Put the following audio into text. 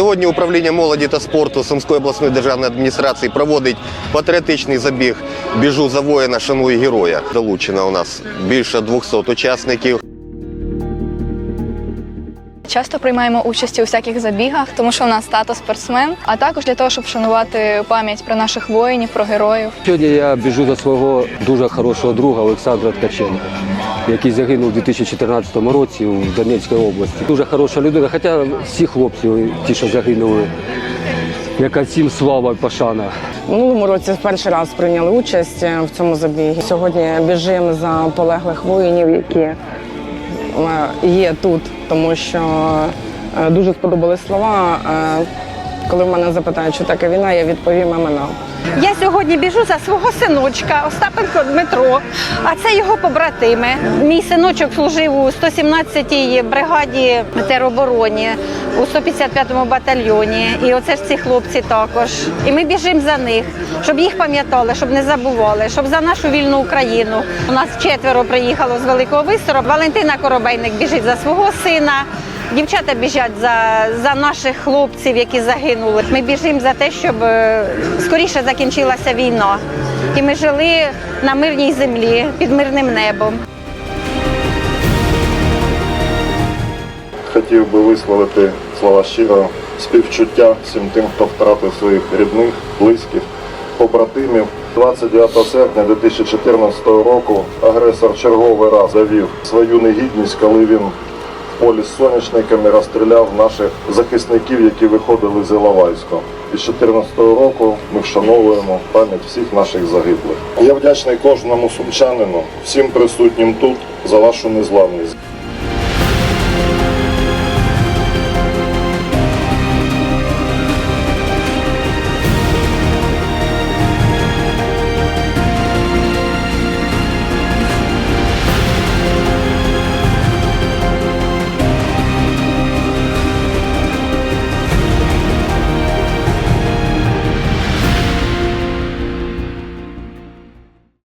Сьогодні управління молоді та спорту Сумської обласної державної адміністрації проводить патріотичний забіг Біжу за воїна, шаную героя. Долучено у нас більше 200 учасників. Часто приймаємо участь у всяких забігах, тому що у нас тато спортсмен, а також для того, щоб вшанувати пам'ять про наших воїнів, про героїв. Сьогодні я біжу за свого дуже хорошого друга Олександра Ткаченка, який загинув у 2014 році у Донецькій області. Дуже хороша людина, хоча всі хлопці, ті, що загинули, яка всім слава і пошана. Минулому році в перший раз прийняли участь в цьому забігі. Сьогодні біжимо за полеглих воїнів, які є тут, тому що е, дуже сподобались слова. Е, Коли в мене запитають, що таке війна, я відповім імена. Я сьогодні біжу за свого синочка Остапенко Дмитро, а це його побратими. Мій синочок служив у 117-й бригаді теробороні, у 155-му батальйоні. І оце ж ці хлопці також. І ми біжимо за них, щоб їх пам'ятали, щоб не забували, щоб за нашу вільну Україну. У нас четверо приїхало з Великого Висора. Валентина Коробейник біжить за свого сина. Дівчата біжать за, за наших хлопців, які загинули. Ми біжимо за те, щоб е, скоріше закінчилася війна. І ми жили на мирній землі під мирним небом. Хотів би висловити слова щирого співчуття всім тим, хто втратив своїх рідних, близьких, побратимів. 29 серпня 2014 року агресор черговий раз завів свою негідність, коли він в полі з соняшниками розстріляв наших захисників, які виходили з Іловайська. І з 2014 року ми вшановуємо пам'ять всіх наших загиблих. Я вдячний кожному сумчанину, всім присутнім тут за вашу незламність.